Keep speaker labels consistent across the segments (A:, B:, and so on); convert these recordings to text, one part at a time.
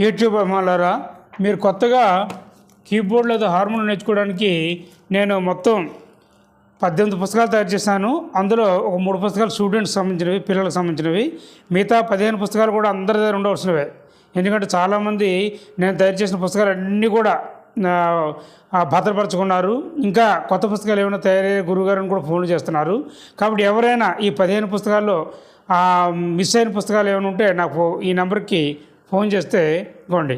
A: YouTube అమ్మాలారా మీరు కొత్తగా keyboard లేదా హార్మోన్ నేర్చుకోవడానికి నేను మొత్తం పద్దెనిమిది పుస్తకాలు తయారు చేశాను. అందులో ఒక మూడు పుస్తకాలు స్టూడెంట్స్ సంబంధించినవి పిల్లలకు సంబంధించినవి. మిగతా పదిహేను పుస్తకాలు కూడా అందరి దగ్గర ఉండవలసినవే. ఎందుకంటే చాలామంది నేను తయారు చేసిన పుస్తకాలు అన్నీ కూడా భద్రపరచుకున్నారు. ఇంకా కొత్త పుస్తకాలు ఏమైనా తయారయ్యే గురుగారిని కూడా ఫోన్లు చేస్తున్నారు. కాబట్టి ఎవరైనా ఈ పదిహేను పుస్తకాల్లో మిస్ అయిన పుస్తకాలు ఏమైనా ఉంటే నాకు ఫో- ఈ నెంబర్కి ఫోన్ చేస్తే ఇవ్వండి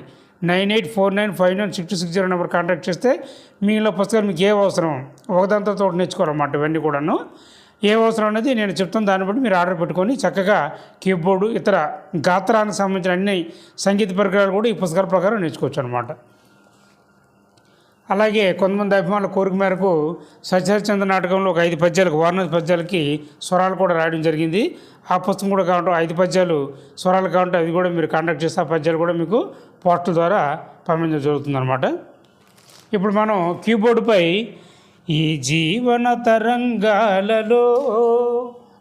A: nine eight four nine five nine six six zero number contact చేస్తే మీలో పుస్తకాలు మీకు ఏ అవసరం? ఒకదంతా తోటి నేర్చుకోవాలన్నమాట ఇవన్నీ కూడాను. ఏ అవసరం అనేది నేను చెప్తాను దాన్ని బట్టి మీరు ఆర్డర్ పెట్టుకొని చక్కగా కీబోర్డు ఇతర గాత్రానికి సంబంధించిన అన్ని సంగీత పరికరాలు కూడా ఈ పుస్తకాల ప్రకారం నేర్చుకోవచ్చు అనమాట అలాగే కొంతమంది అభిమానుల కోరిక మేరకు సత్యహరిచంద్ర నాటకంలో ఒక ఐదు పద్యాలకు వారణాసి పద్యాలకి స్వరాలు కూడా రాయడం జరిగింది. ఆ పుస్తకం కూడా కావటం ఐదు పద్యాలు స్వరాలు కావటం అది కూడా మీరు కండక్ట్ చేస్తే ఆ పద్యాలు కూడా మీకు పోస్టల్ ద్వారా పంపించడం జరుగుతుందన్నమాట. ఇప్పుడు మనం కీబోర్డుపై ఈ జీవన తరంగాలలో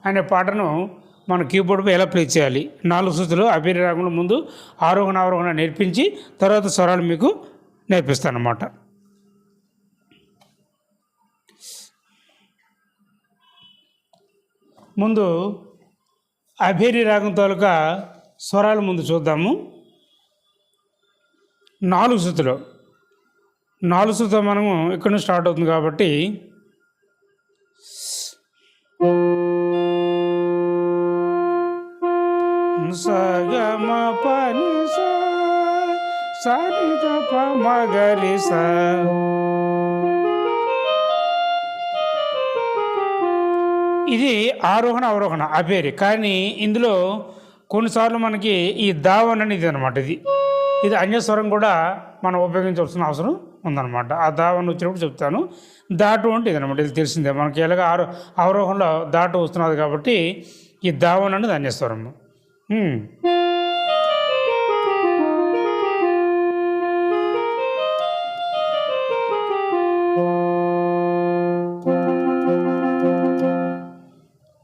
A: అనే పాటను మన కీబోర్డుపై ఎలా ప్లే చేయాలి? నాలుగు సూచులు అభిరాగంలో ముందు ఆరోహణ ఆరోహణ నేర్పించి తర్వాత స్వరాలు మీకు నేర్పిస్తానన్నమాట. ముందు అభేరి రాగం తాలూకా స్వరాలు ముందు చూద్దాము. నాలుగు శృతులు. నాలుగు శృతులు మనము ఇక్కడ నుంచి స్టార్ట్ అవుతుంది కాబట్టి సగమ పని సరిత మగరి స ఇది ఆరోహణ అవరోహణ అభేరి. కానీ ఇందులో కొన్నిసార్లు మనకి ఈ దావన్ అనేది అనమాట ఇది. ఇది అన్యస్వరం కూడా మనం ఉపయోగించవలసిన అవసరం ఉందన్నమాట. ఆ దావన్ వచ్చినప్పుడు చెప్తాను. దాటు అంటే ఇదనమాట ఇది తెలిసిందే. మనకి ఎలాగ ఆరో అవరోహణలో దాటు వస్తున్నది కాబట్టి ఈ దావన్ అనేది అన్యస్వరము.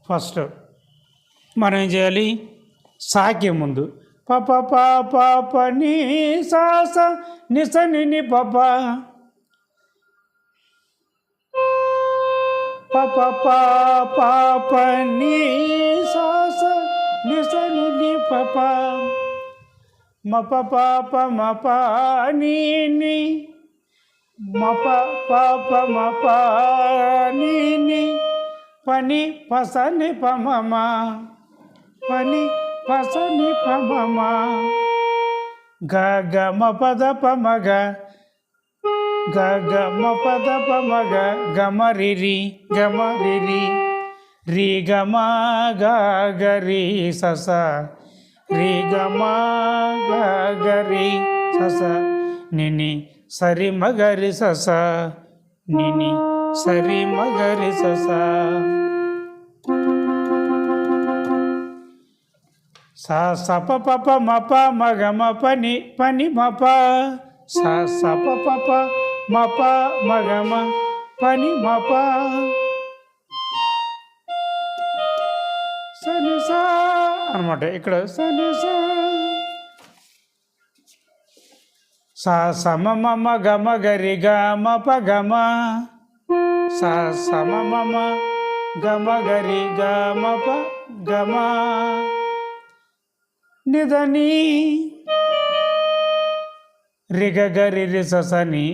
A: ఫస్ట్ మనం ఏం చేయాలి సాకే ముందు పప పాప పని సాస నిస నిని పప పప పాప పని సాస నిస నిని పప మప పాప మప నీ మప పాప మప నీ నీ పని పసని పమమా. పని పసని పమమా. గ మ పద పమగ గ మ పద పమగ గమరి రి రి గమ రి రి గమ గ సస రి గమ గ సస. నిని సరి మగరి సస నిని సరి మగరి ససా. సా సప పప మప మగ మ పని పని మప. సా సప పప మప మగ మ పని మప. సనుసా అనమాట ఇక్కడ సనుసా సా. సా సమ మమ గమ గరి గమ ప గమ సా సమ మమ గమ గరి గమ ప గమ నిదని రిగ గరి రి ససని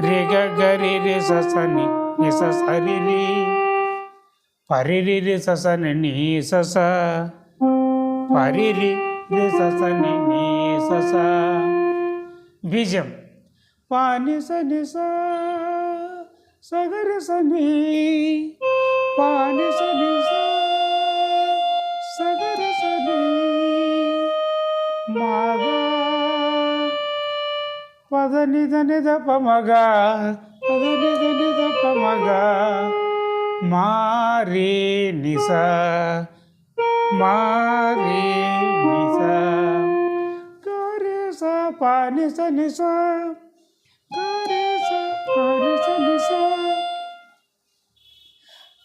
A: రిగ గరి రి ససని పరిరి రి ససని పరిరి రి ససని నీ బీజం. పాని సని స సగరి సని పాని సని స సగరి సని మగ పద నిధ నిధ పమగ పద నిధ నిధ పమగ మారి నిస మారి నిస గరి స పాని స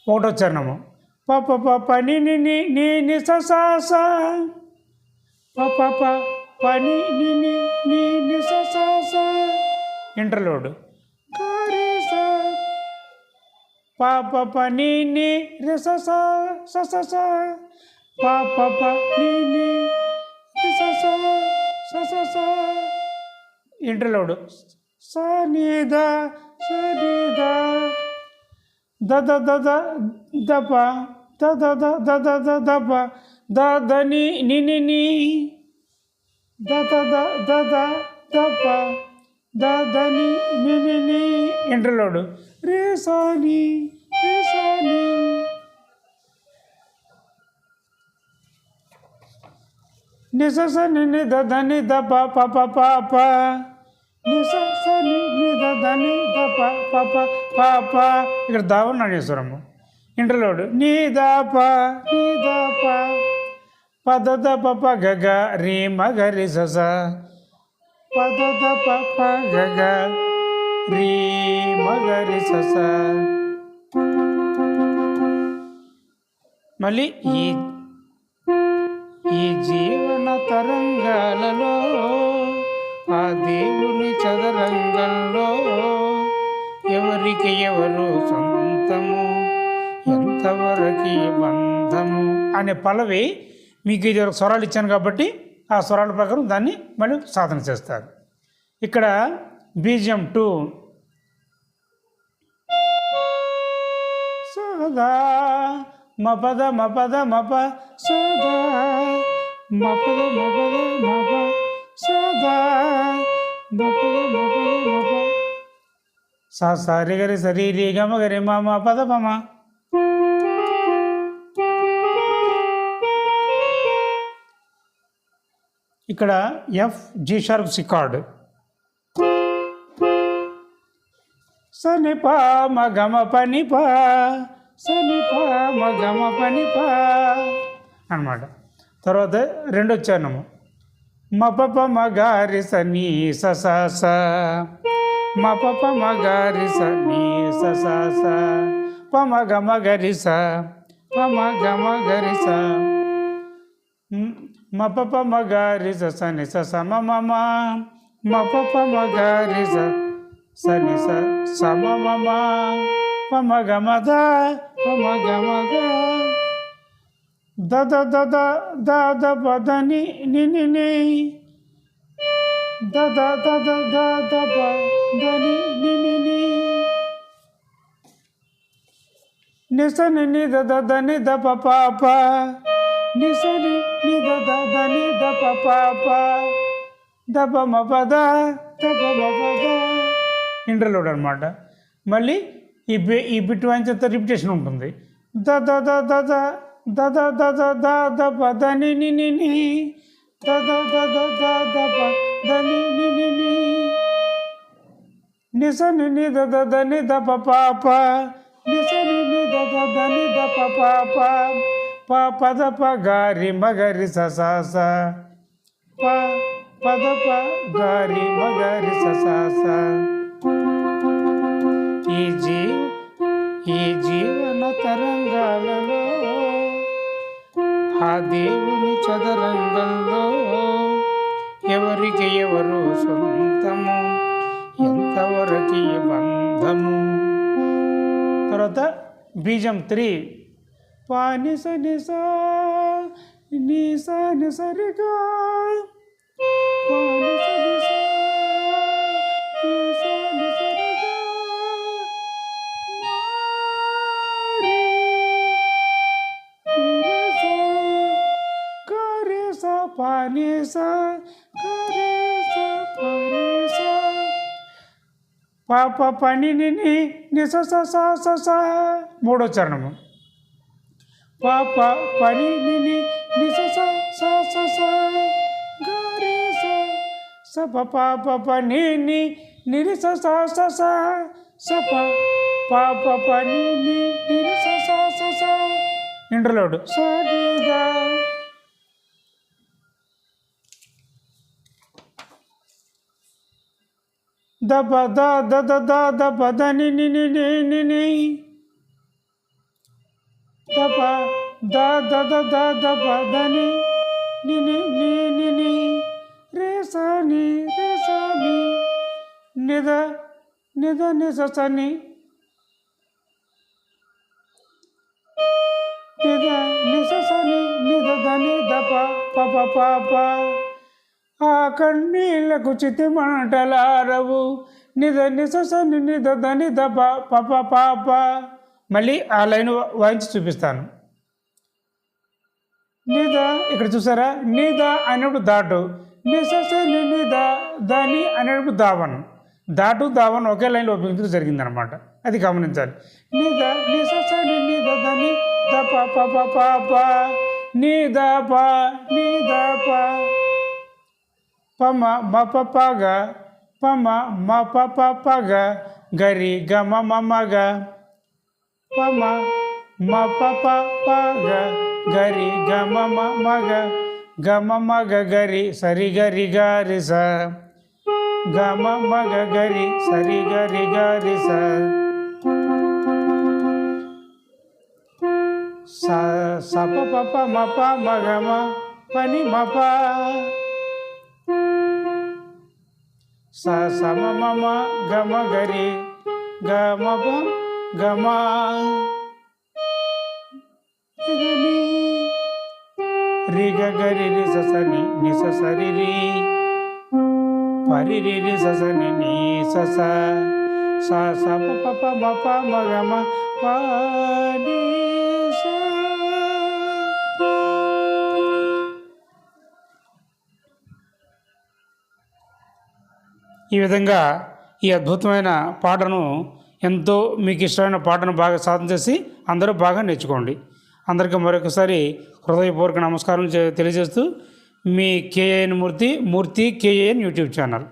A: ఒకటో చరణము పప ప నిని నిని నీ ని ససాస పప ప పని ని నీ ఇంటర్లోడ్ పాప పని ని రిస సస పని ని స నీద చరిద దద దద దప దద దద దద దప దని ని ని ని దద దద దప దని ని ని ని ఇంటర్లోడు రే సాని రే సాని నిసస నిని దని దప పప పాప పాప ఇక్కడ దావన్ నాగేశ్వరము ఇంటర్లోడు నీ దాప నీ దాప పద దప పప గగ రీ మగ రి సస పద దప ప గగ రీ మగ రి సస మళ్ళీ ఈ ఈ జీవన తరంగాలలో ఆ దేవుని చదరంగంలో ఎవరికి ఎవరు సొంతము? ఎంతవరకు బంధము? అనే పల్లవి మీకు ఇది ఒక స్వరాలు ఇచ్చాను కాబట్టి ఆ స్వరాల ప్రకారం దాన్ని మళ్ళీ సాధన చేస్తారు. ఇక్కడ బీజం టూ. సదా మపద మపద మప సదా మపద మపద మప సరిగరి సారిగరి సరీరి గమ గరి మామ పదపమ. ఇక్కడ ఎఫ్ జీ షార్ప్ సికార్డ్ సని పా గమ పని పా సని పా మగమ పని పా అనమాట తర్వాత రెండో చరణము మప మగారి సనీ స. మ ప ప మ గారి స నీ స స స. ప మ గ మ గరి స ప మ గ మ గరి స మ ప ప మ గారి స స ని స స మ మ మ. మ ప ప మ గారి స స ని స స మ మ మ. ప మ గ మ ద ప మ గ మ ద. ద ద ద ద ద ద ప ద ని ని ని. ని దద ద ద ద ప ద ని ని ని ని ని ద ద ద ద ప ప ప ని స ని ని ద ద ద ద ప ప ప ద ప మ ప ద ద ప మ ప ద ఇంటర్లోడ్ అనమాట మళ్ళీ ఈ బి ఈ బిట్ వాయించే రిపిటేషన్ ఉంటుంది ద ద ద ద ద ద ద ద ద ద ద ప ద ని ని ని నిసని నిద దని దప పాప నిసని నిద దని దప పాప ప పద ప గారి మగరి ససాస ప పద ప గారి మగరి ససాస ఈ జీ ఈ జీవన ఆ దేవుని చదరంగంలో ఎవరికి ఎవరు సొంతము? ఎంతవరకు బంధము? తర్వాత బీజం త్రీ. పాని స నీ నిస పాని పాప పని మూడో చరణము పాప పని సప పాప పని నిరిస సప పాప పని నిరిస ఇండ్రలోడు సాడిగా द ब द द द द द ब द, नि नि नि नि नि नि। द ब द द द द द ब द, नि नि नि नि नि नि। रे, सा, नि, रे, सा, नि। नि, द नि द, नि, सा सा, नि। नि, द, नि, सा सा, नि नि, द द, नि, द, प प प प प। ఆ కన్నీళ్ళకు చితి మంటలారవు. నిద నిసని నిద దని దప పప పాప మళ్ళీ ఆ లైన్ వాయించి చూపిస్తాను. నిద ఇక్కడ చూసారా? నిద అనేప్పుడు దాటు నిసని నిద దాని అనేప్పుడు దావన్ దాటు దావన్ ఒకే లైన్లో ఉపయోగించడం జరిగిందనమాట. అది గమనించాలి. నిద నిసని నిద దని దప పప పాప నిద ప నిద ప. పమ మ ప పగ పమ మ ప ప పగ గరి గ మ మ మ గ పమ మ ప ప పగ గరి గ మ మ మ గ గ మ మ గ గరి సరి గరి గరి స గ మ మ గ గరి సరి గరి గరి స స స ప గరి గమ మ ప రి గరి రి ససని స ని ని రి పరి రి రి స స ని ని స స. ప ప ప మ ప మ గ ప ని. ఈ విధంగా ఈ అద్భుతమైన పాటను ఎంతో మీకు ఇష్టమైన పాటను బాగా సాధన చేసి అందరూ బాగా నేర్చుకోండి. అందరికీ మరొకసారి హృదయపూర్వక నమస్కారం తెలియజేస్తూ మీ KAN Murthy Murthy KAN YouTube channel.